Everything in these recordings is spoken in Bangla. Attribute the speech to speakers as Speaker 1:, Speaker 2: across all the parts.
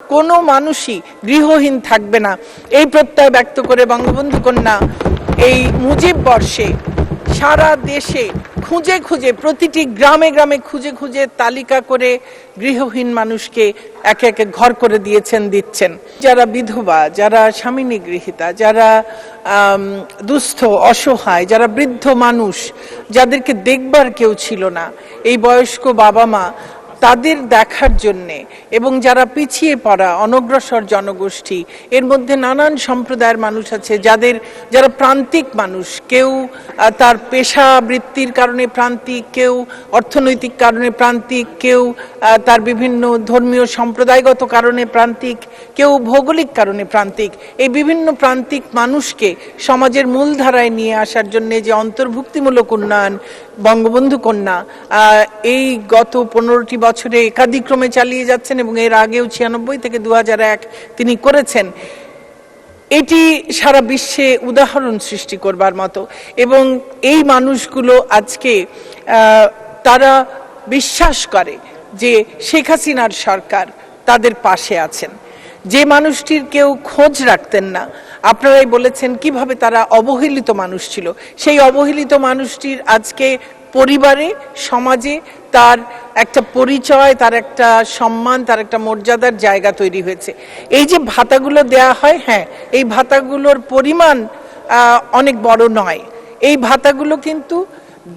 Speaker 1: কোনো মানুষই গৃহহীন থাকবে না। এই প্রত্যয় ব্যক্ত করে বঙ্গবন্ধু কন্যা এই মুজিব বর্ষে সারা দেশে খুঁজে খুঁজে, প্রতিটি গ্রামে গ্রামে খুঁজে খুঁজে তালিকা করে গৃহহীন মানুষকে একে একে ঘর করে দিয়েছেন, দিচ্ছেন। যারা বিধবা, যারা স্বামী নিগৃহীতা যারা দুস্থ, অসহায়, যারা বৃদ্ধ মানুষ, যাদেরকে দেখবার কেউ ছিল না, এই বয়স্ক বাবা মা তাদের দেখার জন্যে এবং যারা পিছিয়ে পড়া, অনগ্রসর জনগোষ্ঠী, এর মধ্যে নানান সম্প্রদায়ের মানুষ আছে যাদের, যারা প্রান্তিক মানুষ, কেউ তার পেশা বৃত্তির কারণে প্রান্তিক, কেউ অর্থনৈতিক কারণে প্রান্তিক, কেউ তার বিভিন্ন ধর্মীয় সম্প্রদায়গত কারণে প্রান্তিক, কেউ ভৌগোলিক কারণে প্রান্তিক। এই বিভিন্ন প্রান্তিক মানুষকে সমাজের মূলধারায় নিয়ে আসার জন্য যে অন্তর্ভুক্তিমূলক উন্নয়ন, বঙ্গবন্ধু কন্যা এই গত পনেরোটি বছরে একাধিক্রমে চালিয়ে যাচ্ছেন এবং এর আগেও ছিয়ানব্বই থেকে দু তিনি করেছেন। এটি সারা বিশ্বে উদাহরণ সৃষ্টি করবার মতো এবং এই মানুষগুলো আজকে তারা বিশ্বাস করে যে শেখ হাসিনার সরকার তাদের পাশে আছেন। যে মানুষটির কেউ খোঁজ রাখতেন না। আপনারাই বলেছেন কীভাবে তারা অবহেলিত মানুষ ছিল। সেই অবহেলিত মানুষটির আজকে পরিবারে, সমাজে তার একটা পরিচয়, তার একটা সম্মান, তার একটা মর্যাদার জায়গা তৈরি হয়েছে। এই যে ভাতাগুলো দেয়া হয় হ্যাঁ এই ভাতাগুলোর পরিমাণ অনেক বড় নয়। এই ভাতাগুলো কিন্তু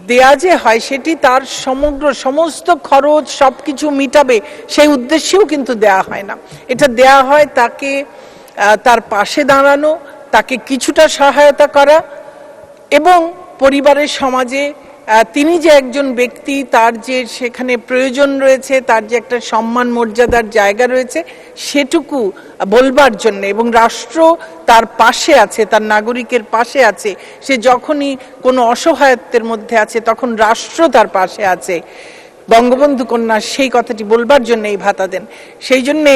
Speaker 1: দেয়া যে হয়, সেটি তার সমগ্র সমস্ত খরচ সবকিছু মিটাবে, সেই উদ্দেশ্যেও কিন্তু দেয়া হয় না। এটা দেয়া হয় তাকে তার পাশে দাঁড়ানো, তাকে কিছুটা সহায়তা করা এবং পরিবারের সমাজে তিনি যে একজন ব্যক্তি, তার যে সেখানে প্রয়োজন রয়েছে, তার যে একটা সম্মান মর্যাদার জায়গা রয়েছে, সেটুকু বলবার জন্য এবং রাষ্ট্র তার পাশে আছে, তার নাগরিকের পাশে আছে। সে যখনই কোনো অসহায়ত্বের মধ্যে আছে, তখন রাষ্ট্র তার পাশে আছে। বঙ্গবন্ধু কন্যা সেই কথাটি বলবার জন্য এই ভাতা দেন। সেই জন্যে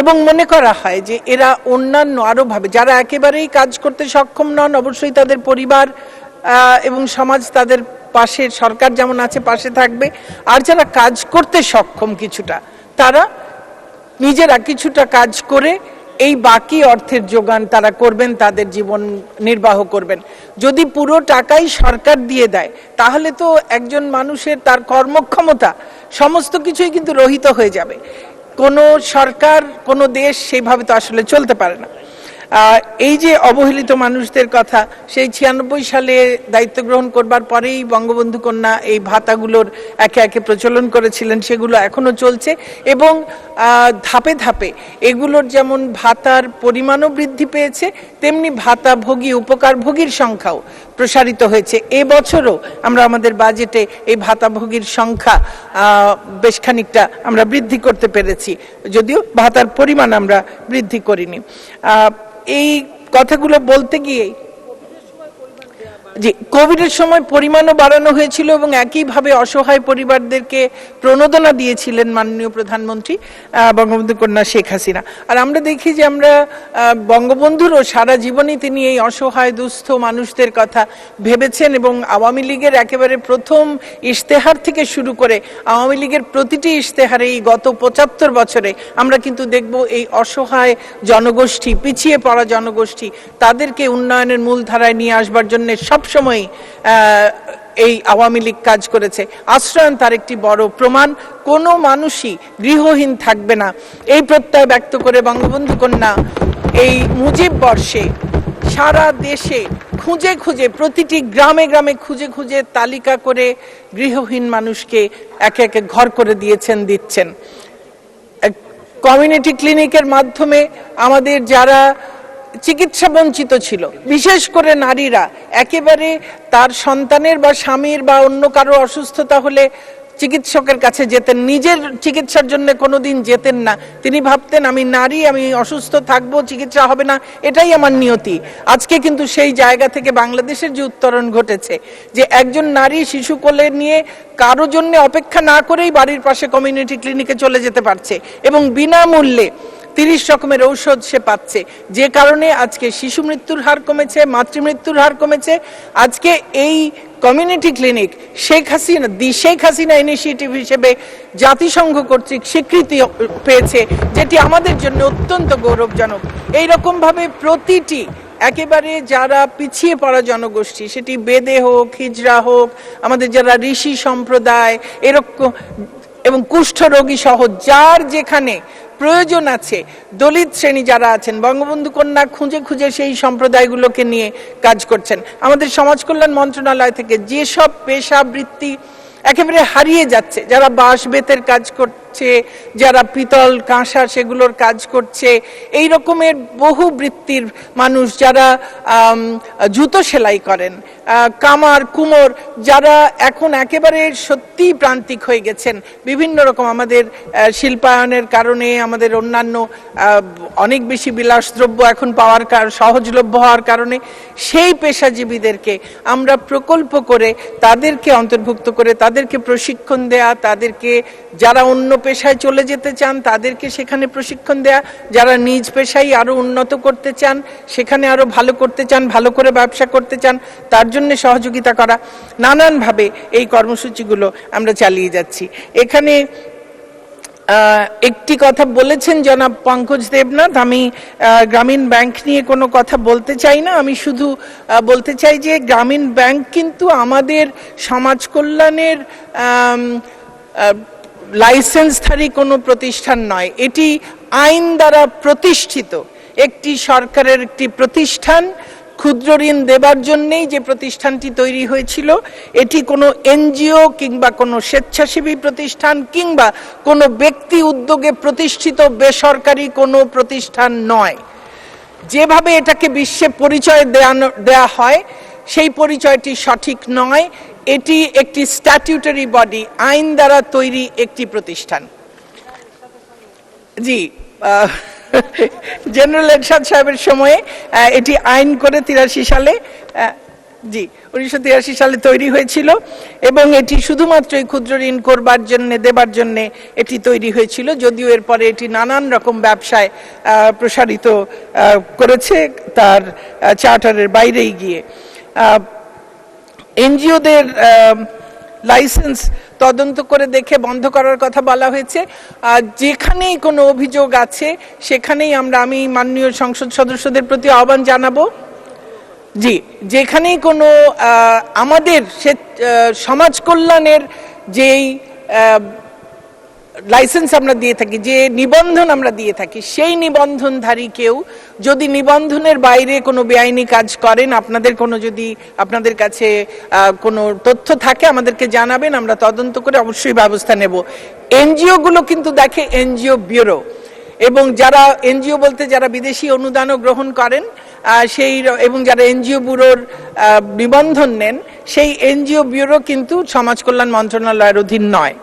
Speaker 1: এবং মনে করা হয় যে এরা অন্যান্য আরও ভাবে, যারা একেবারেই কাজ করতে সক্ষম নন, অবশ্যই তাদের পরিবার এবং সমাজ তাদের পাশে, সরকার যেমন আছে, পাশে থাকবে। আর যারা কাজ করতে সক্ষম কিছুটা, তারা নিজেরা কিছুটা কাজ করে এই বাকি অর্থের যোগান তারা করবেন, তাদের জীবন নির্বাহ করবেন। যদি পুরো টাকাই সরকার দিয়ে দেয়, তাহলে তো একজন মানুষের তার কর্মক্ষমতা, সমস্ত কিছুই কিন্তু রহিত হয়ে যাবে। কোনো সরকার, কোনো দেশ সেইভাবে তো আসলে চলতে পারে না। এই যে অবহেলিত মানুষদের কথা, সেই ছিয়ানব্বই সালে দায়িত্ব গ্রহণ করবার পরেই বঙ্গবন্ধু কন্যা এই ভাতাগুলোর একে একে প্রচলন করেছিলেন, সেগুলো এখনও চলছে এবং ধাপে ধাপে এগুলোর যেমন ভাতার পরিমাণও বৃদ্ধি পেয়েছে, তেমনি ভাতা ভাতাভোগী উপকারভোগীর সংখ্যাও। প্রসারিত হয়েছে। এবছরও আমরা আমাদের বাজেটে এই ভাতাভোগীর সংখ্যা বেশ খানিকটা আমরা বৃদ্ধি করতে পেরেছি। যদিও ভাতার পরিমাণ আমরা বৃদ্ধি করিনি। এই কথাগুলো বলতে গিয়েই জি কোভিডের সময় পরিমাণও বাড়ানো হয়েছিল এবং একইভাবে অসহায় পরিবারদেরকে প্রণোদনা দিয়েছিলেন মাননীয় প্রধানমন্ত্রী বঙ্গবন্ধু কন্যা শেখ হাসিনা। আর আমরা দেখি যে আমরা বঙ্গবন্ধুরও সারা জীবনই তিনি এই অসহায়, দুস্থ মানুষদের কথা ভেবেছেন এবং আওয়ামী লীগের একেবারে প্রথম ইশতেহার থেকে শুরু করে আওয়ামী লীগের প্রতিটি ইশতেহারে এই গত পঁচাত্তর বছরে আমরা কিন্তু দেখব এই অসহায় জনগোষ্ঠী, পিছিয়ে পড়া জনগোষ্ঠী, তাদেরকে উন্নয়নের মূলধারায় নিয়ে আসবার জন্য সবসময় এই আওয়ামী লীগ কাজ করেছে। আশ্রয়ন তার একটি বড় প্রমাণ। কোনো মানুষই গৃহহীন থাকবে না। এই প্রত্যয় ব্যক্ত করে বঙ্গবন্ধু কন্যা এই মুজিব বর্ষে সারা দেশে খুঁজে খুঁজে, প্রতিটি গ্রামে গ্রামে খুঁজে খুঁজে তালিকা করে গৃহহীন মানুষকে একে একে ঘর করে দিয়েছেন, দিচ্ছেন। কমিউনিটি ক্লিনিকের মাধ্যমে আমাদের যারা চিকিৎসা বঞ্চিত ছিল। বিশেষ করে নারীরা। একেবারে তার সন্তানের বা স্বামীর বা অন্য কারও অসুস্থতা হলে চিকিৎসকের কাছে যেতেন। নিজের চিকিৎসার জন্য কোনোদিন যেতেন না। তিনি ভাবতেন, আমি নারী, আমি অসুস্থ, থাকব, চিকিৎসা হবে না। এটাই আমার নিয়তি। আজকে কিন্তু সেই জায়গা থেকে বাংলাদেশের যে উত্তরণ ঘটেছে, যে একজন নারী শিশু কোলে নিয়ে কারও জন্য অপেক্ষা না করেই বাড়ির পাশে কমিউনিটি ক্লিনিকে চলে যেতে পারছে এবং বিনামূল্যে তিরিশ রকমের ঔষধ সে পাচ্ছে। যে কারণে আজকে শিশু মৃত্যুর হার কমেছে, মাতৃমৃত্যুর হার কমেছে। আজকে এই community clinic Sheikh Hasina, the Sheikh Hasina initiative হিসেবে জাতিসংঘ কর্তৃক স্বীকৃতি পেয়েছে, যেটি আমাদের জন্য অত্যন্ত গৌরবজনক। এই রকম ভাবে প্রতিটি, একেবারে যারা পিছিয়ে পড়া জনগোষ্ঠী, সেটি বেদে হোক হিজরা হোক, আমাদের যারা ঋষি সম্প্রদায়, এরকম এবং কুষ্ঠরোগী সহ যার যেখানে প্রয়োজন আছে, দলিত শ্রেণি যারা আছেন, বঙ্গবন্ধু কন্যা খুঁজে খুঁজে সেই সম্প্রদায়গুলোকে নিয়ে কাজ করছেন। আমাদের সমাজ কল্যাণ মন্ত্রণালয় থেকে যেসব পেশা বৃত্তি একেবারে হারিয়ে যাচ্ছে, যারা বাঁশ বেতের কাজ করছে, যারা পিতল কাঁসা সেগুলোর কাজ করছে, এই রকমের বহু বৃত্তির মানুষ যারা জুতো সেলাই করেন কামার, কুমোর, যারা এখন একেবারে সত্যি প্রান্তিক হয়ে গেছেন। বিভিন্ন রকম আমাদের শিল্পায়নের কারণে আমাদের অন্যান্য অনেক বেশি বিলাসদ্রব্য এখন পাওয়ার কার- সহজলভ্য হওয়ার কারণে সেই পেশাজীবীদেরকে আমরা প্রকল্প করে তাদেরকে অন্তর্ভুক্ত করে তাদেরকে প্রশিক্ষণ দেয়া, তাদেরকে যারা অন্য পেশায় চলে যেতে চান, তাদেরকে সেখানে প্রশিক্ষণ দেয়া। যারা নিজ পেশায় আরও উন্নত করতে চান, সেখানে আরও ভালো করতে চান, ভালো করে ব্যবসা করতে চান, তার জন্য সহযোগিতা করা। নানানভাবে এই কর্মসূচিগুলো আমরা চালিয়ে যাচ্ছি। এখানে একটি কথা বলেছেন জনাব পঙ্কজ দেবনাথ। আমি গ্রামীণ ব্যাংক নিয়ে কোনো কথা বলতে চাই না। আমি শুধু বলতে চাই যে গ্রামীণ ব্যাংক কিন্তু আমাদের সমাজ কল্যাণের লাইসেন্সধারী কোনো প্রতিষ্ঠান নয়। এটি আইন দ্বারা প্রতিষ্ঠিত। একটি সরকারের একটি প্রতিষ্ঠান ক্ষুদ্র ঋণ দেবার জন্যেই যে প্রতিষ্ঠানটি তৈরি হয়েছিল, এটি কোনো এনজিও কিংবা কোনো স্বেচ্ছাসেবী প্রতিষ্ঠান কিংবা কোনো ব্যক্তি উদ্যোগে প্রতিষ্ঠিত বেসরকারি কোনো প্রতিষ্ঠান নয়। যেভাবে এটাকে বিশ্বে পরিচয় দেয়া হয়, সেই পরিচয়টি সঠিক নয়। এটি একটি স্ট্যাটিউটারি বডি আইন দ্বারা তৈরি একটি প্রতিষ্ঠান। জি জেনারেল এরশাদ সাহেবের সময়ে এটি আইন করে তিরাশি সালে জি, উনিশশো তিরাশি সালে তৈরি হয়েছিল এবং এটি শুধুমাত্র এই ক্ষুদ্র ঋণ করবার জন্যে, দেবার জন্য এটি তৈরি হয়েছিল, যদিও এরপরে এটি নানান রকম ব্যবসায় প্রসারিত করেছে, তার চার্টারের বাইরেই গিয়ে। এনজিওদের লাইসেন্স তদন্ত করে দেখে বন্ধ করার কথা বলা হয়েছে। আর যেখানেই কোনো অভিযোগ আছে, সেখানেই আমরা, আমি মাননীয় সংসদ সদস্যদের প্রতি আহ্বান জানাব। জি, যেখানেই কোনো আমাদের সে সমাজ কল্যাণের যেই লাইসেন্স আমরা দিয়ে থাকি, যে নিবন্ধন আমরা দিয়ে থাকি, সেই নিবন্ধনধারী কেউ যদি নিবন্ধনের বাইরে কোনো বেআইনি কাজ করেন, আপনাদের কোনো যদি, আপনাদের কাছে কোনো তথ্য থাকে, আমাদেরকে জানাবেন, আমরা তদন্ত করে অবশ্যই ব্যবস্থা নেব। এনজিওগুলো কিন্তু দেখে এনজিও ব্যুরো, এবং যারা এনজিও বলতে যারা বিদেশি অনুদানও গ্রহণ করেন সেই এবং যারা এনজিও ব্যুরোর নিবন্ধন নেন, সেই এনজিও ব্যুরো কিন্তু সমাজ কল্যাণ মন্ত্রণালয়ের অধীন নয়।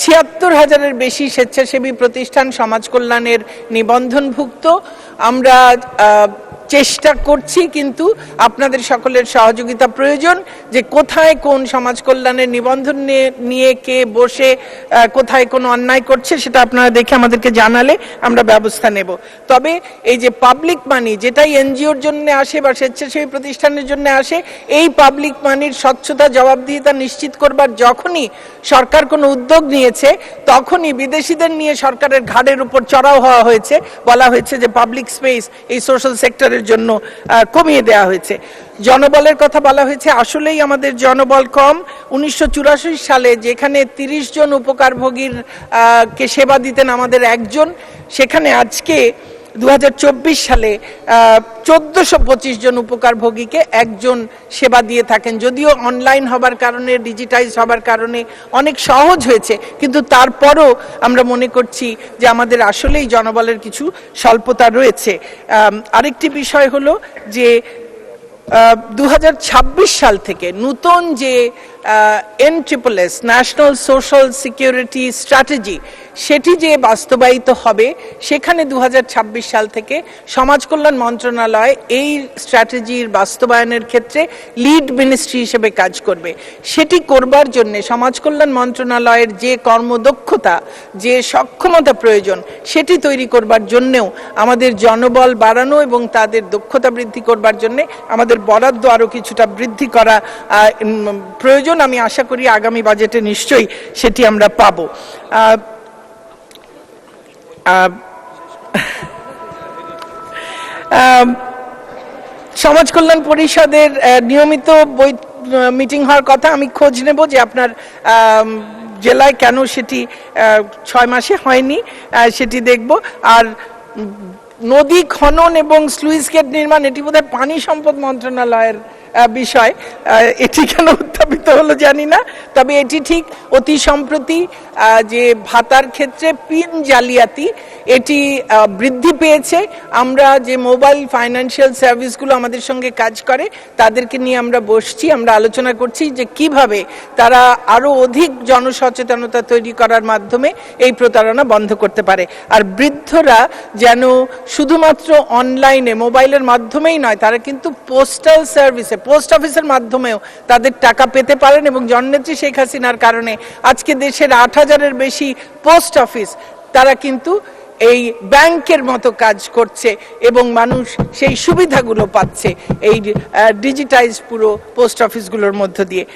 Speaker 1: ছিয়াত্তর হাজারের বেশি স্বেচ্ছাসেবী প্রতিষ্ঠান সমাজ কল্যাণের নিবন্ধনভুক্ত। আমরা চেষ্টা করছি, কিন্তু আপনাদের সকলের সহযোগিতা প্রয়োজন যে কোথায় কোন সমাজ কল্যাণের নিবন্ধন নিয়ে- কে বসে কোথায় কোন অন্যায় করছে সেটা আপনারা দেখে আমাদেরকে জানালে আমরা ব্যবস্থা নেব। তবে এই যে পাবলিক মানি যেটাই এনজিওর জন্য আসে বা স্বেচ্ছাসেবী প্রতিষ্ঠানের জন্য আসে, এই পাবলিক মানির স্বচ্ছতা, জবাবদিহিতা নিশ্চিত করবার যখনই সরকার কোনো উদ্যোগ নিয়েছে, তখনই বিদেশিদের নিয়ে সরকারের ঘাড়ের উপর চড়াও হওয়া হয়েছে। বলা হয়েছে যে পাবলিক স্পেস এই সোশ্যাল সেক্টরের জন্য আহ, কমিয়ে দেওয়া হয়েছে। জনবলের কথা বলা হয়েছে আসলেই আমাদের জনবল কম। উনিশশো চুরাশি সালে যেখানে তিরিশ জন উপকারভোগীর কে সেবা দিতেন আমাদের একজন সেখানে আজকে দু হাজার চব্বিশ সালে চোদ্দশো পঁচিশ জন উপকারভোগীকে একজন সেবা দিয়ে থাকেন। যদিও অনলাইন হবার কারণে ডিজিটাইজ হবার কারণে অনেক সহজ হয়েছে, কিন্তু তারপরও আমরা মনে করছি যে আমাদের আসলেই জনবলের কিছু স্বল্পতা রয়েছে। আরেকটি বিষয় হলো যে দু হাজার ছাব্বিশ সাল থেকে নতুন যে N triple S national social security strategy সেটি যে বাস্তবায়িত হবে সেখানে দু হাজার ছাব্বিশ সাল থেকে সমাজ কল্যাণ মন্ত্রণালয় এই স্ট্র্যাটেজির বাস্তবায়নের ক্ষেত্রে লিড মিনিস্ট্রি হিসেবে কাজ করবে। সেটি করবার জন্য সমাজ কল্যাণ মন্ত্রণালয়ের যে কর্মদক্ষতা যে সক্ষমতা প্রয়োজন সেটি তৈরি করবার জন্যেও আমাদের জনবল বাড়ানো এবং তাদের দক্ষতা বৃদ্ধি করবার জন্য আমাদের বরাদ্দ আরও কিছুটা বৃদ্ধি করা উম, প্রয়োজন আমি আশা করি আগামী বাজেটে নিশ্চয়ই সেটি আমরা পাব। সমাজ কল্যাণ পরিষদের নিয়মিত বই মিটিং হওয়ার কথা আমি খোঁজ নেব যে আপনার জেলায় কেন সেটি ছয় মাসে হয়নি সেটি দেখব। আর নদী খনন এবং স্লুইস গেট নির্মাণ, এটি বোধহয় পানি সম্পদ মন্ত্রণালয়ের বিষয়। এটি কেন উত্থাপিত হলো জানি না। তবে এটি ঠিক অতি সম্প্রতি যে ভাতার ক্ষেত্রে পিন জালিয়াতি, এটি বৃদ্ধি পেয়েছে। আমরা যে মোবাইল ফাইন্যান্সিয়াল সার্ভিসগুলো আমাদের সঙ্গে কাজ করে, তাদেরকে নিয়ে আমরা বসছি, আমরা আলোচনা করছি যে কীভাবে তারা আরও অধিক জনসচেতনতা তৈরি করার মাধ্যমে এই প্রতারণা বন্ধ করতে পারে। আর বৃদ্ধরা যেন শুধুমাত্র অনলাইনে মোবাইলের মাধ্যমেই নয়, তারা কিন্তু পোস্টাল সার্ভিসে পোস্ট অফিসের মাধ্যমেও তাদের টাকা পেতে পারেন এবং জননেত্রী শেখ হাসিনার কারণে আজকে দেশের আট হাজারের বেশি পোস্ট অফিস, তারা কিন্তু এই ব্যাংকের মতো কাজ করছে এবং মানুষ সেই সুবিধাগুলো পাচ্ছে এই ডিজিটাইজ পুরো পোস্ট অফিসগুলোর মধ্য দিয়ে।